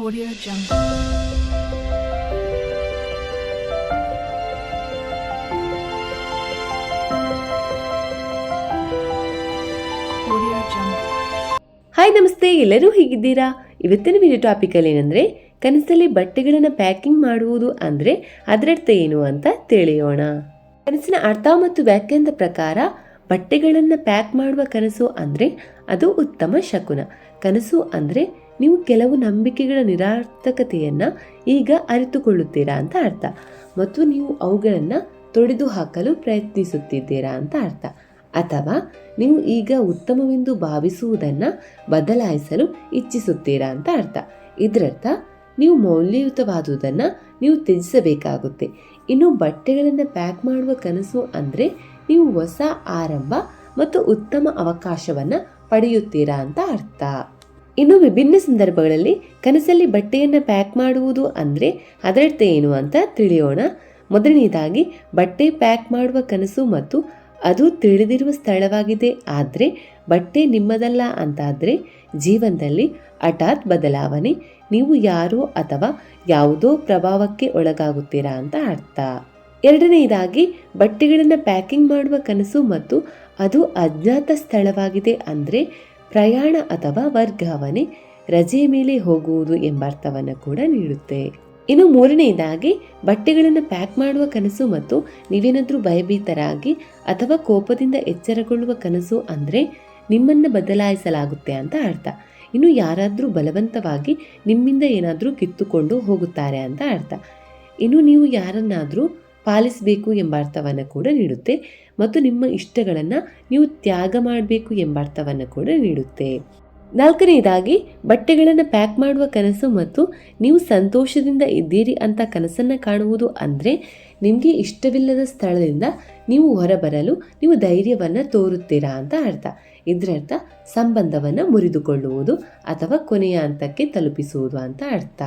Audio Jungle. Hi ನಮಸ್ತೆ. ಎಲ್ಲರೂ ಹೇಗಿದ್ದೀರಾ? ಇವತ್ತಿನ ವಿಡಿಯೋ ಟಾಪಿಕಲ್ಲಿ ಏನಂದರೆ, ಕನಸಲ್ಲಿ ಬಟ್ಟೆಗಳನ್ನು ಪ್ಯಾಕಿಂಗ್ ಮಾಡುವುದು ಅಂದರೆ ಅದರರ್ಥ ಏನು ಅಂತ ತಿಳಿಯೋಣ. ಕನಸಿನ ಅರ್ಥ ಮತ್ತು ವ್ಯಾಖ್ಯಾನದ ಪ್ರಕಾರ ಬಟ್ಟೆಗಳನ್ನು ಪ್ಯಾಕ್ ಮಾಡುವ ಕನಸು ಅಂದರೆ ಅದು ಉತ್ತಮ ಶಕುನ. ಕನಸು ಅಂದರೆ ನೀವು ಕೆಲವು ನಂಬಿಕೆಗಳ ನಿರಾರ್ಥಕತೆಯನ್ನು ಈಗ ಅರಿತುಕೊಳ್ಳುತ್ತೀರಾ ಅಂತ ಅರ್ಥ. ಮತ್ತು ನೀವು ಅವುಗಳನ್ನು ತೊಡೆದು ಹಾಕಲು ಪ್ರಯತ್ನಿಸುತ್ತಿದ್ದೀರಾ ಅಂತ ಅರ್ಥ. ಅಥವಾ ನೀವು ಈಗ ಉತ್ತಮವೆಂದು ಭಾವಿಸುವುದನ್ನು ಬದಲಾಯಿಸಲು ಇಚ್ಛಿಸುತ್ತೀರಾ ಅಂತ ಅರ್ಥ. ಇದರರ್ಥ, ನೀವು ಮೌಲ್ಯಯುತವಾದುದನ್ನು ನೀವು ತ್ಯಜಿಸಬೇಕಾಗುತ್ತೆ. ಇನ್ನು ಬಟ್ಟೆಗಳನ್ನು ಪ್ಯಾಕ್ ಮಾಡುವ ಕನಸು ಅಂದರೆ ನೀವು ಹೊಸ ಆರಂಭ ಮತ್ತು ಉತ್ತಮ ಅವಕಾಶವನ್ನು ಪಡೆಯುತ್ತೀರಾ ಅಂತ ಅರ್ಥ. ಇನ್ನು ವಿಭಿನ್ನ ಸಂದರ್ಭಗಳಲ್ಲಿ ಕನಸಲ್ಲಿ ಬಟ್ಟೆಯನ್ನು ಪ್ಯಾಕ್ ಮಾಡುವುದು ಅಂದರೆ ಅದರರ್ಥ ಏನು ಅಂತ ತಿಳಿಯೋಣ. ಮೊದಲನೇದಾಗಿ, ಬಟ್ಟೆ ಪ್ಯಾಕ್ ಮಾಡುವ ಕನಸು ಮತ್ತು ಅದು ತಿಳಿದಿರುವ ಸ್ಥಳವಾಗಿದೆ ಆದರೆ ಬಟ್ಟೆ ನಿಮ್ಮದಲ್ಲ ಅಂತಾದರೆ ಜೀವನದಲ್ಲಿ ಹಠಾತ್ ಬದಲಾವಣೆ, ನೀವು ಯಾರೋ ಅಥವಾ ಯಾವುದೋ ಪ್ರಭಾವಕ್ಕೆ ಒಳಗಾಗುತ್ತೀರಾ ಅಂತ ಅರ್ಥ. ಎರಡನೆಯದಾಗಿ ಬಟ್ಟೆಗಳನ್ನು ಪ್ಯಾಕಿಂಗ್ ಮಾಡುವ ಕನಸು ಮತ್ತು ಅದು ಅಜ್ಞಾತ ಸ್ಥಳವಾಗಿದೆ ಅಂದರೆ ಪ್ರಯಾಣ ಅಥವಾ ವರ್ಗಾವಣೆ ರಜೆ ಮೇಲೆ ಹೋಗುವುದು ಎಂಬ ಅರ್ಥವನ್ನು ಕೂಡ ನೀಡುತ್ತೆ. ಇನ್ನು ಮೂರನೆಯದಾಗಿ, ಬಟ್ಟೆಗಳನ್ನು ಪ್ಯಾಕ್ ಮಾಡುವ ಕನಸು ಮತ್ತು ನೀವೇನಾದರೂ ಭಯಭೀತರಾಗಿ ಅಥವಾ ಕೋಪದಿಂದ ಎಚ್ಚರಗೊಳ್ಳುವ ಕನಸು ಅಂದರೆ ನಿಮ್ಮನ್ನು ಬದಲಾಯಿಸಲಾಗುತ್ತೆ ಅಂತ ಅರ್ಥ. ಇನ್ನು ಯಾರಾದರೂ ಬಲವಂತವಾಗಿ ನಿಮ್ಮಿಂದ ಏನಾದರೂ ಕಿತ್ತುಕೊಂಡು ಹೋಗುತ್ತಾರೆ ಅಂತ ಅರ್ಥ. ಇನ್ನು ನೀವು ಯಾರನ್ನಾದರೂ ಪಾಲಿಸಬೇಕು ಎಂಬ ಅರ್ಥವನ್ನು ಕೂಡ ನೀಡುತ್ತೆ. ಮತ್ತು ನಿಮ್ಮ ಇಷ್ಟಗಳನ್ನು ನೀವು ತ್ಯಾಗ ಮಾಡಬೇಕು ಎಂಬ ಅರ್ಥವನ್ನು ಕೂಡ ನೀಡುತ್ತೆ. ನಾಲ್ಕನೆಯದಾಗಿ ಬಟ್ಟೆಗಳನ್ನು ಪ್ಯಾಕ್ ಮಾಡುವ ಕನಸು ಮತ್ತು ನೀವು ಸಂತೋಷದಿಂದ ಇದ್ದೀರಿ ಅಂತ ಕನಸನ್ನು ಕಾಣುವುದು ಅಂದರೆ ನಿಮಗೆ ಇಷ್ಟವಿಲ್ಲದ ಸ್ಥಳದಿಂದ ನೀವು ಹೊರಬರಲು ನೀವು ಧೈರ್ಯವನ್ನು ತೋರುತ್ತೀರಾ ಅಂತ ಅರ್ಥ. ಇದರರ್ಥ, ಸಂಬಂಧವನ್ನು ಮುರಿದುಕೊಳ್ಳುವುದು ಅಥವಾ ಕೊನೆಯ ಹಂತಕ್ಕೆ ತಲುಪಿಸುವುದು ಅಂತ ಅರ್ಥ.